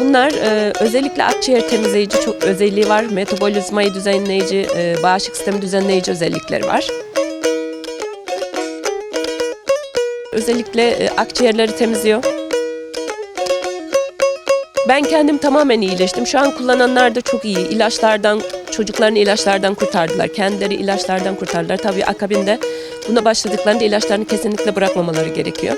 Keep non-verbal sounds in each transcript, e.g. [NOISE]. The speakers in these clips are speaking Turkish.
Bunlar e, özellikle akciğer temizleyici çok özelliği var. Metabolizmayı düzenleyici, e, bağışıklık sistemi düzenleyici özellikleri var. Özellikle e, akciğerleri temizliyor. Ben kendim tamamen iyileştim. Şu an kullananlar da çok iyi. İlaçlardan, çocuklarını ilaçlardan kurtardılar. Kendileri ilaçlardan kurtardılar. Tabii akabinde buna başladıklarında ilaçlarını kesinlikle bırakmamaları gerekiyor.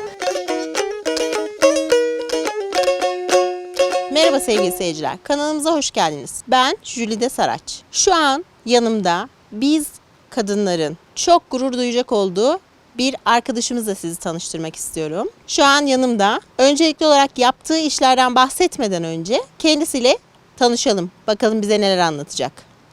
Merhaba sevgili seyirciler. Kanalımıza hoş geldiniz. Ben Jülide Saraç. Şu an yanımda biz kadınların çok gurur duyacak olduğu bir arkadaşımızla sizi tanıştırmak istiyorum. Şu an yanımda. Öncelikli olarak yaptığı işlerden bahsetmeden önce kendisiyle tanışalım. Bakalım bize neler anlatacak.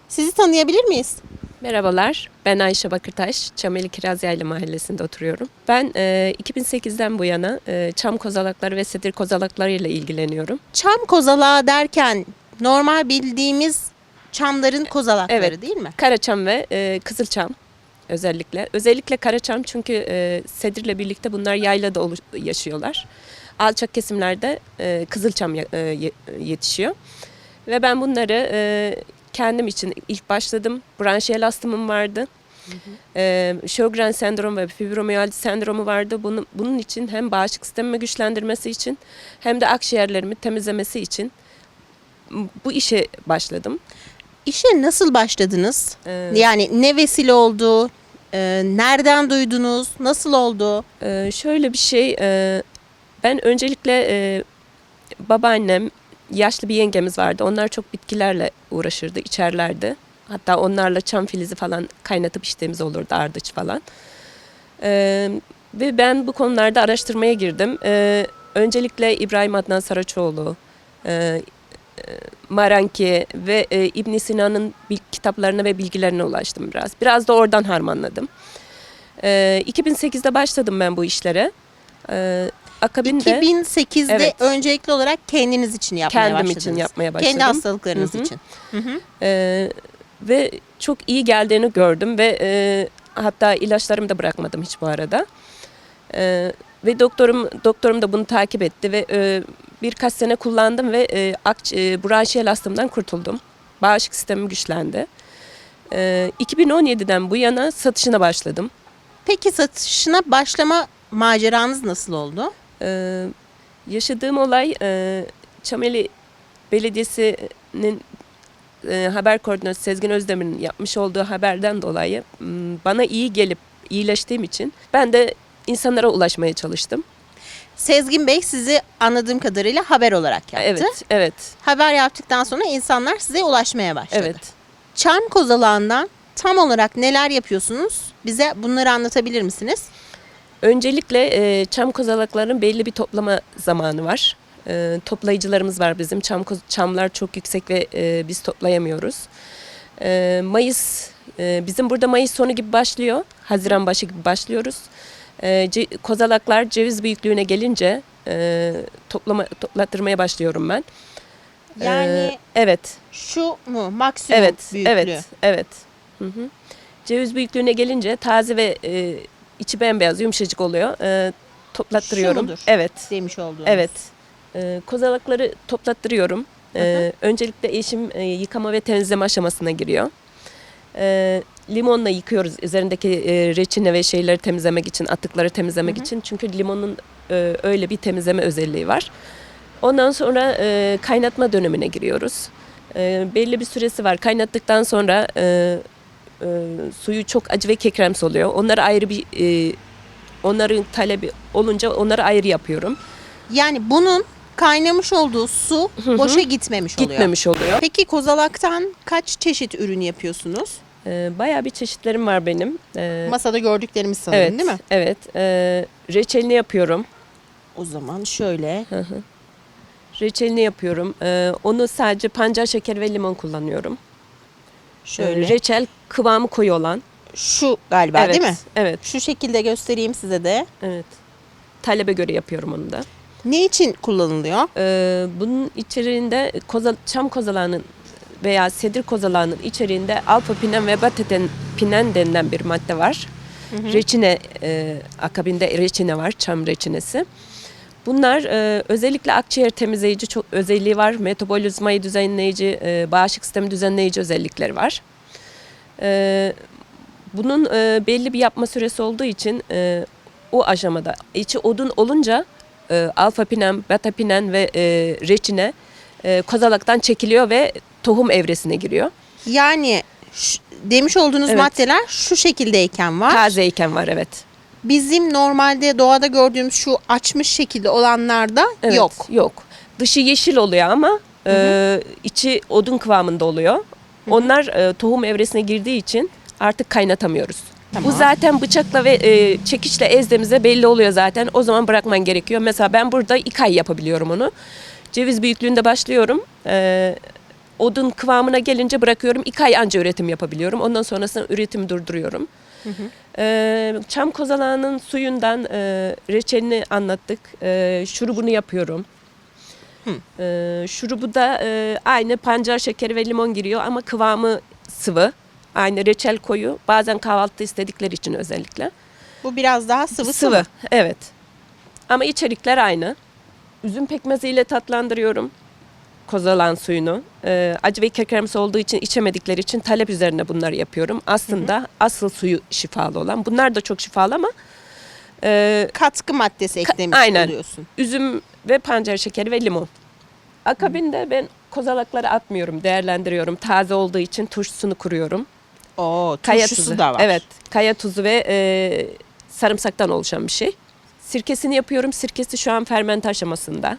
Sizi tanıyabilir miyiz? Merhabalar, ben Ayşe Bakırtaş, Çameli Kirazyaylı Mahallesi'nde oturuyorum. Ben e, 2008'den bu yana e, çam kozalakları ve sedir kozalakları ile ilgileniyorum. Çam kozalağı derken normal bildiğimiz çamların kozalakları Evet. değil mi? Karaçam ve e, kızılçam özellikle. Özellikle karaçam çünkü e, sedirle birlikte bunlar yaylada oluş- yaşıyorlar. Alçak kesimlerde e, kızılçam ya- e, ye- yetişiyor. Ve ben bunları e, kendim için ilk başladım. Branşiyel astımım vardı. E, Sjogren sendromu ve fibromiyalji sendromu vardı. Bunun, bunun için hem bağışıklık sistemimi güçlendirmesi için hem de akciğerlerimi temizlemesi için bu işe başladım. İşe nasıl başladınız? E, Yani ne vesile oldu? Ee, nereden duydunuz? Nasıl oldu? Ee, şöyle bir şey, e, ben öncelikle e, babaannem, yaşlı bir yengemiz vardı. Onlar çok bitkilerle uğraşırdı, içerlerdi. Hatta onlarla çam filizi falan kaynatıp içtiğimiz olurdu, ardıç falan. Ee, ve ben bu konularda araştırmaya girdim. Ee, öncelikle İbrahim Adnan Saraçoğlu, e, e, Maranki ve e, İbn Sina'nın kitaplarına ve bilgilerine ulaştım biraz. Biraz da oradan harmanladım. Ee, 2008'de başladım ben bu işlere. Ee, akabinde 2008'de Evet. öncelikli olarak kendiniz için yapmaya kendim başladınız. için yapmaya başladım. Kendi hastalıklarınız Hı hı. için. Hı hı. Ee, ve çok iyi geldiğini gördüm ve e, hatta ilaçlarımı da bırakmadım hiç bu arada. Ee, ve doktorum doktorum da bunu takip etti ve e, birkaç sene kullandım ve e, akç, e, branşiyel astımdan kurtuldum. Bağışıklık sistemim güçlendi. Ee, 2017'den bu yana satışına başladım. Peki satışına başlama maceranız nasıl oldu? Ee, yaşadığım olay e, Çameli Belediyesi'nin e, haber koordinatörü Sezgin Özdemir'in yapmış olduğu haberden dolayı bana iyi gelip iyileştiğim için ben de insanlara ulaşmaya çalıştım. Sezgin Bey sizi anladığım kadarıyla haber olarak yaptı. Evet, evet, Haber yaptıktan sonra insanlar size ulaşmaya başladı. evet. Çam kozalağından tam olarak neler yapıyorsunuz? Bize bunları anlatabilir misiniz? Öncelikle e, çam kozalaklarının belli bir toplama zamanı var. E, toplayıcılarımız var bizim. Çam çamlar çok yüksek ve e, biz toplayamıyoruz. E, Mayıs e, bizim burada Mayıs sonu gibi başlıyor. Haziran başı gibi başlıyoruz. E, ce- kozalaklar ceviz büyüklüğüne gelince e, toplama toplattırmaya başlıyorum ben. E, Yani evet. şu mu maksimum Evet, büyüklüğü? evet, evet. Hı hı. Ceviz büyüklüğüne gelince taze ve e, içi bembeyaz, yumuşacık oluyor. E, toplattırıyorum. mudur? Evet, Demiş olduğunuz. evet. E, kozalakları toplattırıyorum. E, Hı öncelikle eşim e, yıkama ve temizleme aşamasına giriyor. E, limonla yıkıyoruz üzerindeki e, reçine ve şeyleri temizlemek için, atıkları temizlemek Hı hı. için. Çünkü limonun e, öyle bir temizleme özelliği var. Ondan sonra e, kaynatma dönemine giriyoruz. E, belli bir süresi var. Kaynattıktan sonra e, e, suyu çok acı ve kekremsi oluyor. Onları ayrı bir e, onların talebi olunca onları ayrı yapıyorum. Yani bunun kaynamış olduğu su hı. boşa gitmemiş oluyor. Gitmemiş oluyor. Peki kozalaktan kaç çeşit ürün yapıyorsunuz? E, bayağı bir çeşitlerim var benim. E, Masada gördüklerimiz sanırım evet, değil mi? Evet. E, reçelini yapıyorum. O zaman şöyle. Hı hı. Reçelini yapıyorum. E, onu sadece pancar şekeri ve limon kullanıyorum. Şöyle. E, reçel kıvamı koyu olan. Şu galiba evet, değil mi? Evet. Şu şekilde göstereyim size de. Evet. Talebe göre yapıyorum onu da. Ne için kullanılıyor? Ee, bunun içeriğinde koza, çam kozalağının veya sedir kozalağının içeriğinde alfa pinen ve beta pinen denilen bir madde var. Reçine e, akabinde reçine var, çam reçinesi. Bunlar e, özellikle akciğer temizleyici çok özelliği var. Metabolizmayı düzenleyici, e, bağışıklık sistemi düzenleyici özellikleri var. E, bunun e, belli bir yapma süresi olduğu için e, o aşamada içi odun olunca e, alfa pinen, beta pinen ve e, reçine e, kozalaktan çekiliyor ve tohum evresine giriyor. Yani demiş olduğunuz Evet. maddeler şu şekildeyken var. Tazeyken var evet. Bizim normalde doğada gördüğümüz şu açmış şekilde olanlarda Evet, yok. Yok. Dışı yeşil oluyor ama e, içi odun kıvamında oluyor. Onlar e, tohum evresine girdiği için artık kaynatamıyoruz. Tamam. Bu zaten bıçakla ve e, çekiçle ezdiğimizde belli oluyor zaten. O zaman bırakman gerekiyor. Mesela ben burada iki ay yapabiliyorum onu. Ceviz büyüklüğünde başlıyorum. E, odun kıvamına gelince bırakıyorum. İki ay anca üretim yapabiliyorum. Ondan sonrasında üretimi durduruyorum. E, çam kozalağının suyundan e, reçelini anlattık. E, şurubunu yapıyorum. E, şurubu da e, aynı pancar şekeri ve limon giriyor ama kıvamı sıvı. Aynı reçel koyu. Bazen kahvaltıda istedikleri için özellikle. Bu biraz daha sıvı Sıvı. sıvı. Evet. Ama içerikler aynı. Üzüm pekmeziyle tatlandırıyorum kozalan suyunu. Ee, acı ve kekremsi olduğu için içemedikleri için talep üzerine bunları yapıyorum. Aslında asıl suyu şifalı olan. Bunlar da çok şifalı ama e, Katkı maddesi eklemiş aynen. oluyorsun. üzüm ve pancar şekeri ve limon. Akabinde ben kozalakları atmıyorum, değerlendiriyorum. Taze olduğu için turşusunu kuruyorum. Oo, Kaya tuzu da var. Evet, kaya tuzu ve e, sarımsaktan oluşan bir şey. Sirkesini yapıyorum. Sirkesi şu an fermente aşamasında.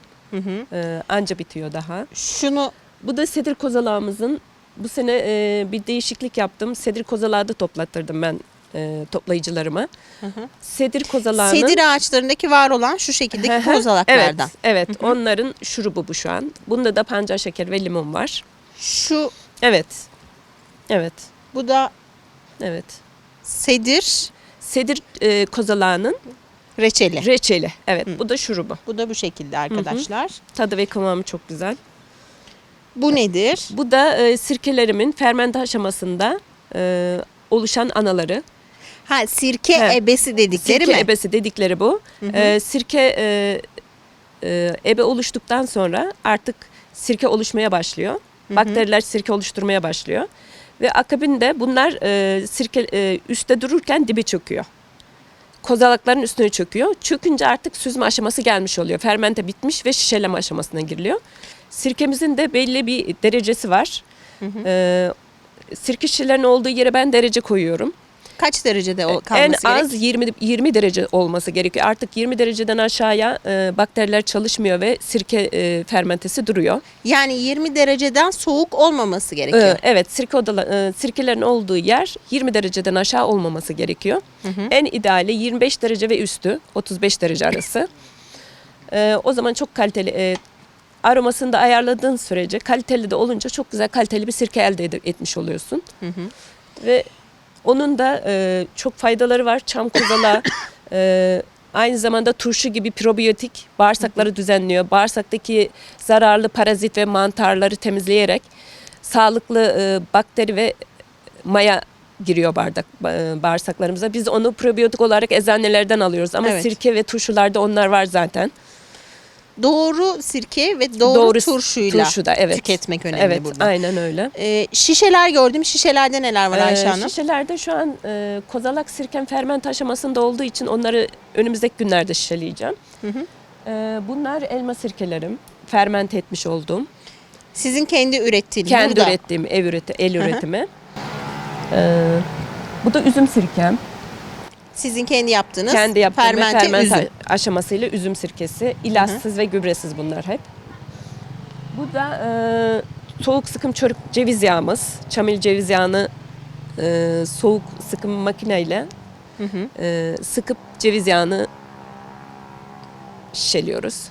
E, anca bitiyor daha. Şunu Bu da sedir kozalağımızın. Bu sene e, bir değişiklik yaptım. Sedir kozalağı da toplattırdım ben e, toplayıcılarıma. Sedir kozalağının... sedir ağaçlarındaki var olan şu şekildeki Hı hı. kozalaklardan. Evet, evet. onların şurubu bu şu an. Bunda da pancar şeker ve limon var. Şu Evet. Evet. bu da Evet. sedir Sedir e, kozalağının reçeli. reçeli. Evet, bu da şurubu. bu da bu şekilde arkadaşlar. Tadı ve kıvamı çok güzel. Bu nedir? Bu da e, sirkelerimin fermente aşamasında e, oluşan anaları. Ha sirke He. ebesi dedikleri Sirke mi? ebesi dedikleri bu. E, sirke e, e, ebe oluştuktan sonra artık sirke oluşmaya başlıyor. Bakteriler sirke oluşturmaya başlıyor. Ve akabinde bunlar e, sirke e, üstte dururken dibi çöküyor. Kozalakların üstüne çöküyor. Çökünce artık süzme aşaması gelmiş oluyor. Fermente bitmiş ve şişeleme aşamasına giriliyor. Sirkemizin de belli bir derecesi var. E, sirke şişelerinin olduğu yere ben derece koyuyorum. Kaç derecede o en kalması az gerek? 20 20 derece olması gerekiyor. Artık 20 dereceden aşağıya e, bakteriler çalışmıyor ve sirke e, fermentesi duruyor. Yani 20 dereceden soğuk olmaması gerekiyor. E, evet, sirke odala, e, sirkelerin olduğu yer 20 dereceden aşağı olmaması gerekiyor. En ideali 25 derece ve üstü, 35 derece arası. E, o zaman çok kaliteli e, aromasını da ayarladığın sürece kaliteli de olunca çok güzel kaliteli bir sirke elde etmiş oluyorsun. Ve onun da e, çok faydaları var. Çam kozalağı [COUGHS] e, aynı zamanda turşu gibi probiyotik bağırsakları düzenliyor. Bağırsaktaki zararlı parazit ve mantarları temizleyerek sağlıklı e, bakteri ve maya giriyor bardak ba- bağırsaklarımıza. Biz onu probiyotik olarak eczanelerden alıyoruz ama Evet. sirke ve turşularda onlar var zaten. Doğru sirke ve doğru, Doğru turşuyla turşuda, evet. tüketmek önemli evet, burada. aynen öyle. Ee, şişeler gördüm. Şişelerde neler var Ayşe Ee, Hanım? Şişelerde şu an e, kozalak sirken ferment aşamasında olduğu için onları önümüzdeki günlerde şişeleyeceğim. Ee, bunlar elma sirkelerim. Ferment etmiş olduğum. Sizin kendi ürettiğiniz. Kendi burada. ürettiğim ev üreti, el üretimi. Ee, bu da üzüm sirkem. Sizin kendi yaptığınız Kendi yaptığım fermente ferment üzüm. aşamasıyla üzüm sirkesi. İlaçsız ve gübresiz bunlar hep. Bu da e, soğuk sıkım çörük ceviz yağımız. Çamil ceviz yağını e, soğuk sıkım makineyle e, sıkıp ceviz yağını şişeliyoruz.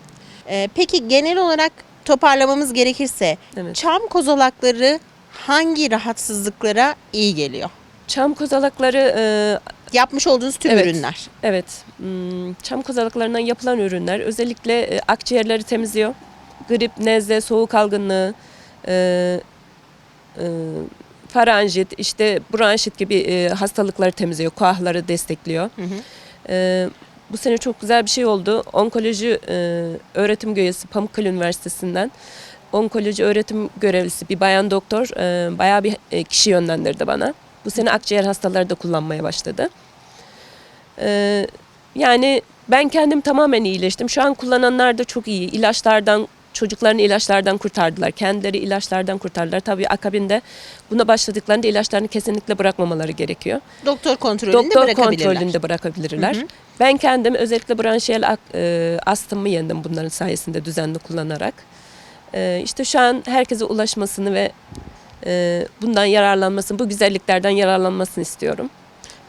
Ee, peki genel olarak toparlamamız gerekirse Evet. çam kozalakları hangi rahatsızlıklara iyi geliyor? Çam kozalakları e, Yapmış olduğunuz tüm Evet. ürünler. Evet, hmm, çam kozalaklarından yapılan ürünler özellikle e, akciğerleri temizliyor. Grip, nezle, soğuk algınlığı, e, e, faranjit, işte bronşit gibi e, hastalıkları temizliyor, kuahları destekliyor. E, bu sene çok güzel bir şey oldu. Onkoloji e, öğretim üyesi Pamukkale Üniversitesi'nden onkoloji öğretim görevlisi bir bayan doktor e, bayağı bir e, kişi yönlendirdi bana. Bu sene akciğer hastaları da kullanmaya başladı. E, yani ben kendim tamamen iyileştim. Şu an kullananlar da çok iyi. İlaçlardan çocuklarını ilaçlardan kurtardılar. Kendileri ilaçlardan kurtardılar. Tabii akabinde buna başladıklarında ilaçlarını kesinlikle bırakmamaları gerekiyor. Doktor kontrolünde Doktor bırakabilirler. kontrolünde bırakabilirler. Hı hı. Ben kendim özellikle branşiyel e, astımı yendim bunların sayesinde düzenli kullanarak. E, işte şu an herkese ulaşmasını ve bundan yararlanmasını, bu güzelliklerden yararlanmasını istiyorum.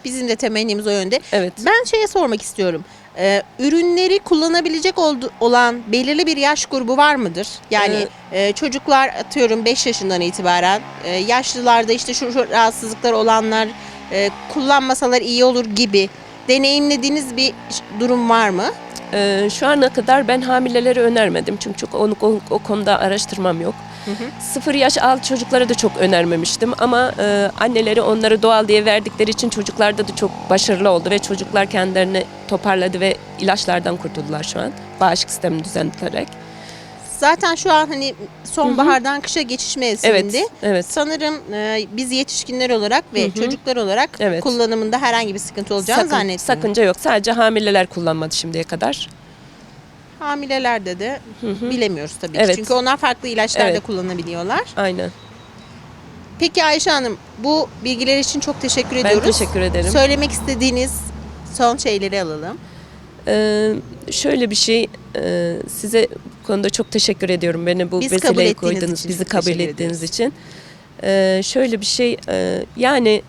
Bizim de temennimiz o yönde. Evet. Ben şeye sormak istiyorum. Ee, ürünleri kullanabilecek oldu, olan belirli bir yaş grubu var mıdır? Yani e, çocuklar atıyorum 5 yaşından itibaren, e, yaşlılarda işte şu, şu rahatsızlıklar olanlar e, kullanmasalar iyi olur gibi deneyimlediğiniz bir durum var mı? E, şu ana kadar ben hamileleri önermedim çünkü çok o, o, o konuda araştırmam yok. Sıfır yaş altı çocuklara da çok önermemiştim ama e, anneleri onları doğal diye verdikleri için çocuklarda da çok başarılı oldu ve çocuklar kendilerini toparladı ve ilaçlardan kurtuldular şu an. Bağışıklık sistemini düzenleterek. Zaten şu an hani sonbahardan kışa geçiş mevsiminde. Evet, evet. Sanırım e, biz yetişkinler olarak ve Hı hı. çocuklar olarak Evet. kullanımında herhangi bir sıkıntı olacağını Sakın- zannetmiyorum. sakınca yok. Sadece hamileler kullanmadı şimdiye kadar. Hamilelerde de bilemiyoruz tabii ki. Evet. Çünkü onlar farklı ilaçlar da Evet. kullanabiliyorlar. Aynen. Peki Ayşe Hanım bu bilgiler için çok teşekkür Ben ediyoruz. teşekkür ederim. Söylemek istediğiniz son şeyleri alalım. Ee, şöyle bir şey e, size bu konuda çok teşekkür ediyorum. Beni bu Biz kabul vesileyi ettiğiniz koydunuz, için bizi çok kabul teşekkür ettiğiniz için. Ee, şöyle bir şey e, yani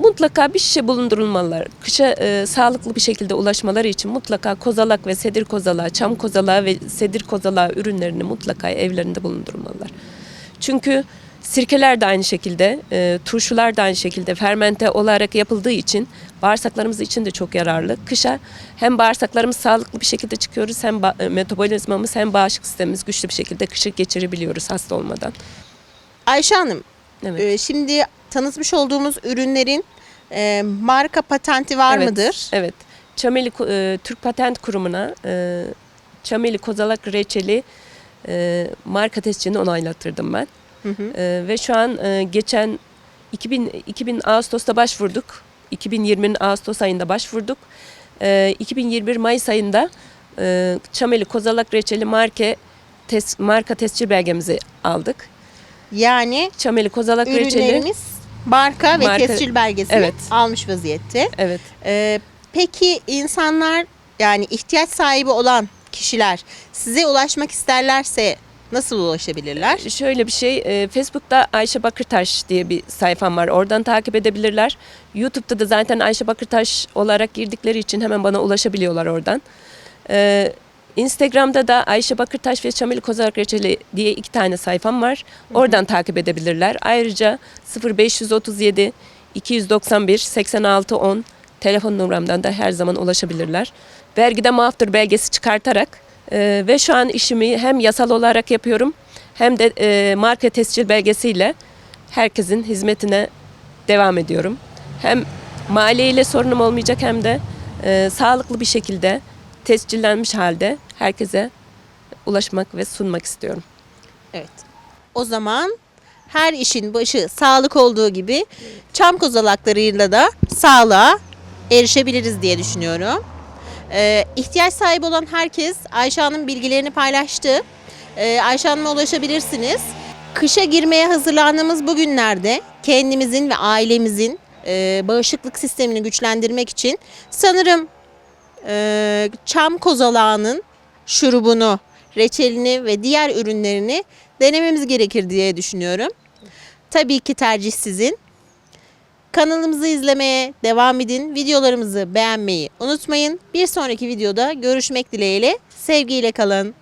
mutlaka bir şişe bulundurulmalılar. Kışa e, sağlıklı bir şekilde ulaşmaları için mutlaka kozalak ve sedir kozalağı, çam kozalağı ve sedir kozalağı ürünlerini mutlaka evlerinde bulundurmalılar. Çünkü sirkeler de aynı şekilde, e, turşular da aynı şekilde fermente olarak yapıldığı için bağırsaklarımız için de çok yararlı. Kışa hem bağırsaklarımız sağlıklı bir şekilde çıkıyoruz hem e, metabolizmamız hem bağışıklık sistemimiz güçlü bir şekilde kışı geçirebiliyoruz hasta olmadan. Ayşe Hanım Evet. e, şimdi tanıtmış olduğumuz ürünlerin e, marka patenti var evet, mıdır? Evet. Çameli e, Türk Patent Kurumu'na e, Çameli Kozalak Reçeli e, marka tescilini onaylattırdım ben. Hı hı. E, ve şu an e, geçen 2000, 2000 Ağustos'ta başvurduk. 2020'nin Ağustos ayında başvurduk. E, 2021 Mayıs ayında e, Çameli Kozalak Reçeli marke tes, marka tescil belgemizi aldık. Yani Çameli Kozalak Reçeli. Marka ve Marka- tescil belgesini Evet. almış vaziyette. Evet. E, peki insanlar yani ihtiyaç sahibi olan kişiler size ulaşmak isterlerse nasıl ulaşabilirler? Şöyle bir şey, e, Facebook'ta Ayşe Bakırtaş diye bir sayfam var. Oradan takip edebilirler. YouTube'da da zaten Ayşe Bakırtaş olarak girdikleri için hemen bana ulaşabiliyorlar oradan. E, Instagram'da da Ayşe Bakırtaş ve Çamil Kozalak Reçeli diye iki tane sayfam var. Oradan takip edebilirler. Ayrıca 0537 291 8610 telefon numaramdan da her zaman ulaşabilirler. Vergide muaftır belgesi çıkartarak e, ve şu an işimi hem yasal olarak yapıyorum hem de e, marka tescil belgesiyle herkesin hizmetine devam ediyorum. Hem maliyeyle sorunum olmayacak hem de e, sağlıklı bir şekilde tescillenmiş halde herkese ulaşmak ve sunmak istiyorum. Evet. O zaman her işin başı sağlık olduğu gibi çam kozalaklarıyla da sağlığa erişebiliriz diye düşünüyorum. Ee, ihtiyaç sahibi olan herkes Ayşe Hanım bilgilerini paylaştı. Ee, Ayşe Hanım'a ulaşabilirsiniz. Kışa girmeye hazırlandığımız bu günlerde kendimizin ve ailemizin e, bağışıklık sistemini güçlendirmek için sanırım e, çam kozalağının şurubunu, reçelini ve diğer ürünlerini denememiz gerekir diye düşünüyorum. Tabii ki tercih sizin. Kanalımızı izlemeye devam edin. Videolarımızı beğenmeyi unutmayın. Bir sonraki videoda görüşmek dileğiyle. Sevgiyle kalın.